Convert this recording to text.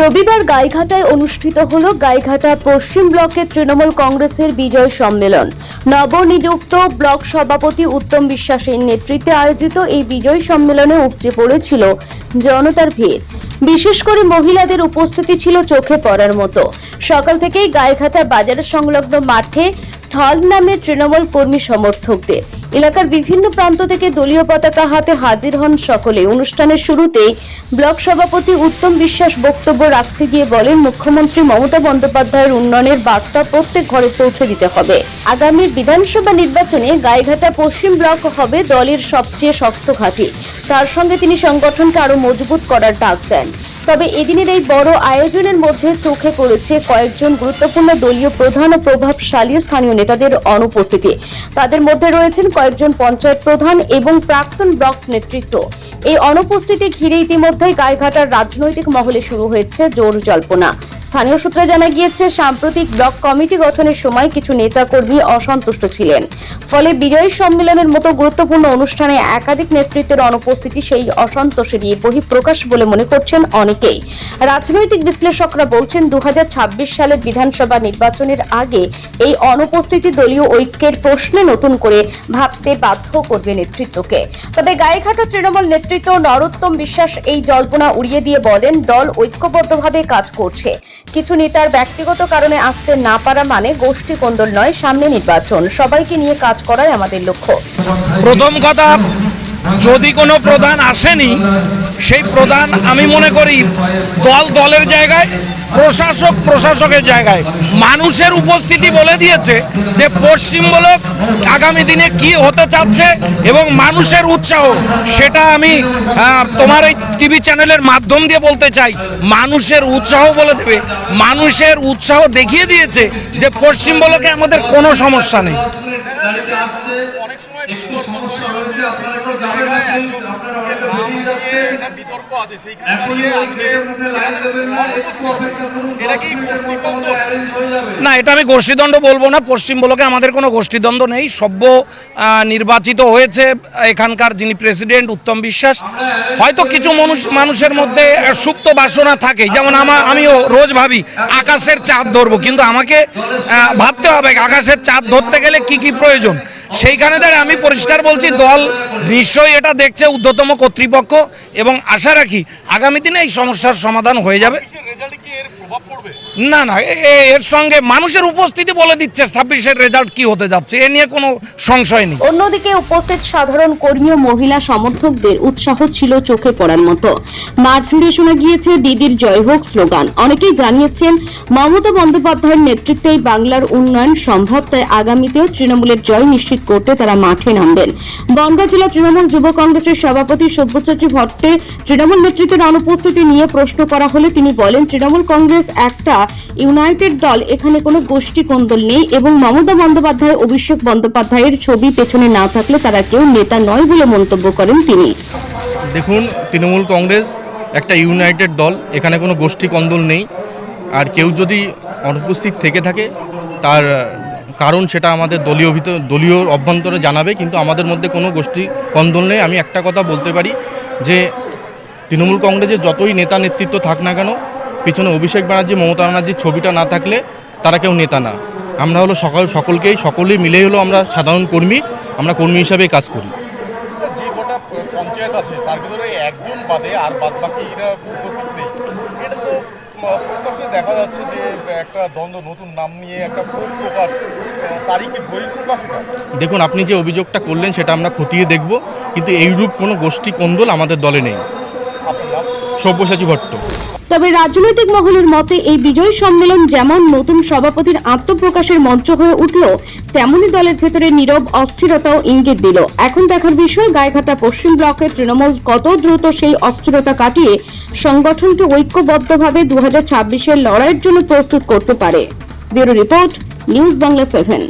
রবিবার গাইঘাটায় অনুষ্ঠিত হল গাইঘাটা পশ্চিম ব্লকের তৃণমূল কংগ্রেসের বিজয় সম্মেলন। নবনিযুক্ত ব্লক সভাপতি উত্তম বিশ্বাসের নেতৃত্বে আয়োজিত এই বিজয় সম্মেলনে উপচে পড়েছিল জনতার ভিড়। বিশেষ করে মহিলাদের উপস্থিতি ছিল চোখে পড়ার মতো। সকাল থেকেই গাইঘাটা বাজার সংলগ্ন মাঠে ঢল নামে তৃণমূল কর্মী সমর্থকদের এলাকার বিভিন্ন প্রান্ত থেকে দলীয় পতাকা হাতে হাজির হন সকলে। অনুষ্ঠানের শুরুতেই ব্লক সভাপতি উত্তম বিশ্বাস বক্তব্য রাখতে গিয়ে বলেন, মুখ্যমন্ত্রী মমতা বন্দ্যোপাধ্যায়ের উন্নয়নের বার্তা প্রত্যেক ঘরে পৌঁছে দিতে হবে। আগামী বিধানসভা নির্বাচনে গাইঘাটা পশ্চিম ব্লক হবে দলের সবচেয়ে শক্ত ঘাঁটি। তার সঙ্গে তিনি সংগঠনকে আরও মজবুত করার ডাক দেন। তবে এদিনের এই বড় আয়োজনের মধ্যে চোখে পড়েছে কয়েকজন গুরুত্বপূর্ণ দলীয় প্রধান ও প্রভাবশালী স্থানীয় নেতাদের অনুপস্থিতি। তাদের মধ্যে রয়েছেন কয়েকজন পঞ্চায়েত প্রধান এবং প্রাক্তন ব্লক নেতৃত্ব। এই অনুপস্থিতি ঘিরে ইতিমধ্যেই গায়েঘাটার রাজনৈতিক মহলে শুরু হয়েছে জোর জল্পনা। স্থানীয় সূত্রে জানা গিয়েছে, সাম্প্রতিক ব্লক কমিটি গঠনের সময় কিছু নেতাকর্মী অসন্তুষ্ট ছিলেন। ফলে বিজয় সম্মেলনের মতো গুরুত্বপূর্ণ অনুষ্ঠানে একাধিক নেতৃত্বের অনুপস্থিতি সেই অসন্তোষেরই বহিঃপ্রকাশ বলে মনে করছেন অনেকেই। রাজনৈতিক বিশ্লেষকরা বলছেন দু হাজার ছাব্বিশ সালের বিধানসভা নির্বাচনের আগে এই অনুপস্থিতি দলীয় ঐক্যের প্রশ্নে নতুন করে ভাবতে বাধ্য করবে নেতৃত্বকে। তবে গায়েঘাটা তৃণমূল নেতৃত্ব নরোত্তম বিশ্বাস এই জল্পনা উড়িয়ে দিয়ে বলেন, দল ঐক্যবদ্ধভাবে কাজ করছে। কিছু নেতার ব্যক্তিগত কারণে আসতে না পারা মানে গোষ্ঠী কোন্দল নয়, সামনে নির্বাচন। সবাইকে নিয়ে কাজ করাই আমাদের লক্ষ্য। প্রথম কথা, যদি কোনো প্রধান আসেনি সেই প্রধান আমি মনে করি দল দলের জায়গায়, প্রশাসক প্রশাসকের জায়গায়। মানুষের উপস্থিতি বলে দিয়েছে যে পশ্চিমবঙ্গ আগামী দিনে কি হতে চাচ্ছে এবং মানুষের উৎসাহ, সেটা আমি তোমার এই টিভি চ্যানেলের মাধ্যম দিয়ে বলতে চাই। মানুষের উৎসাহ বলে দেবে। মানুষের উৎসাহ দেখিয়ে দিয়েছে যে পশ্চিমবঙ্গে আমাদের কোনো সমস্যা নেই। হয়েছে আপনারা তো যাবেন না আপনারা অনেকে বেরিয়ে যাচ্ছে বিতর্ক আছে সেইখানে এখন মধ্যে লাইন দেবেন না একটু অপেক্ষা করুন এটা কি অ্যারেঞ্জ না এটা আমি গোষ্ঠীদ্বন্দ্ব বলব না পশ্চিম পশ্চিমবঙ্গে আমাদের কোনো গোষ্ঠীদ্বন্দ্ব নেই সভ্য নির্বাচিত হয়েছে এখানকার যিনি প্রেসিডেন্ট উত্তম বিশ্বাস। হয়তো কিছু মানুষ মানুষের মধ্যে সুপ্ত বাসনা থাকে যেমন আমার আমিও রোজ ভাবি আকাশের চাঁদ ধরবো কিন্তু আমাকে ভাবতে হবে আকাশের চাঁদ ধরতে গেলে কি কি প্রয়োজন। সেইখানে দাঁড়িয়ে আমি পরিষ্কার বলছি দল নিশ্চয়ই এটা দেখছে ঊর্ধ্বতম কর্তৃপক্ষ এবং আশা রাখি আগামী দিনে এই সমস্যার সমাধান হয়ে যাবে রেজাল্টে কি এর প্রভাব পড়বে না না এর সঙ্গে মানুষের উপস্থিতি বলে দিচ্ছে ছাব্বিশের রেজাল্ট কি হতে যাচ্ছে এ নিয়ে কোনো সংশয় নেই। অন্যদিকে উপস্থিত সাধারণ কর্মী ও মহিলা সমর্থকদের উৎসাহ ছিল চোখে পড়ার মতো। মাঠ জুড়ে শোনা গিয়েছে দিদির জয় হোক স্লোগান। অনেকেই জানিয়েছেন মমতা বন্দ্যোপাধ্যায়ের নেতৃত্বেই বাংলার উন্নয়ন সম্ভব তাই আগামীতেও তৃণমূলের জয় নিশ্চিত করতে তারা মাঠে নামবেন। বনগাঁ জেলা তৃণমূল যুব কংগ্রেসের সভাপতি সব্যসাচী ভট্টে তৃণমূল নেতৃত্বের অনুপস্থিতি নিয়ে প্রশ্ন করা হলে তিনি বলেন তৃণমূল কংগ্রেস একটা, ইউনাইটেড দল, এখানে কোনো গোষ্ঠী কোন্দল নেই এবং মমতা বন্দ্যোপাধ্যায়, অভিষেক বন্দ্যোপাধ্যায়ের ছবি পেছনে না থাকলে তারা কেউ নেতা নয় বলে মন্তব্য করেন তিনি। দেখুন, তৃণমূল কংগ্রেস একটা ইউনাইটেড দল, এখানে কোনো গোষ্ঠী কন্দল নেই। আর কেউ যদি অনুপস্থিত থেকে থাকে, তার কারণ সেটা আমাদের দলীয় ভিতর দলীয় অভ্যন্তরে জানাবে, কিন্তু আমাদের মধ্যে কোনো গোষ্ঠী কন্দল নেই। আমি একটা কথা বলতে পারি যে, তৃণমূল কংগ্রেসের যতই নেতা নেতৃত্ব থাক না কেন পিছনে অভিষেক ব্যানার্জি মমতা ব্যানার্জির ছবিটা না থাকলে তারা কেউ নেতা না। আমরা হলো সকল সকলকেই সকলেই মিলেই হলো আমরা সাধারণ কর্মী আমরা কর্মী হিসাবেই কাজ করি। যে পঞ্চায়েত আছে তার ভিতরে একজন বাদে আর বাদ বাকি এরা উপস্থিত নেই। এটা তো প্রকাশ্যে দেখা যাচ্ছে যে একটা দ্বন্দ্ব নতুন নাম নিয়ে একটা প্রকাশ দেখুন আপনি যে অভিযোগটা করলেন সেটা আমরা খতিয়ে দেখব কিন্তু এইরূপ কোনো গোষ্ঠী কোন্দল আমাদের দলে নেই। সব্যসাচী ভট্ট। তবে রাজনৈতিক মহলের মতে এই বিজয় সম্মেলন যেমন নতুন সভাপতির আত্মপ্রকাশের মঞ্চ হয়ে উঠল তেমনই দলের ভেতরে নীরব অস্থিরতাও ইঙ্গিত দিল। এখন দেখার বিষয়, গায়েঘাটা পশ্চিম ব্লকের তৃণমূল কত দ্রুত সেই অস্থিরতা কাটিয়ে সংগঠনকে ঐক্যবদ্ধভাবে দু হাজার ছাব্বিশের লড়াইয়ের জন্য প্রস্তুত করতে পারে। Bureau report, news Bangla seven.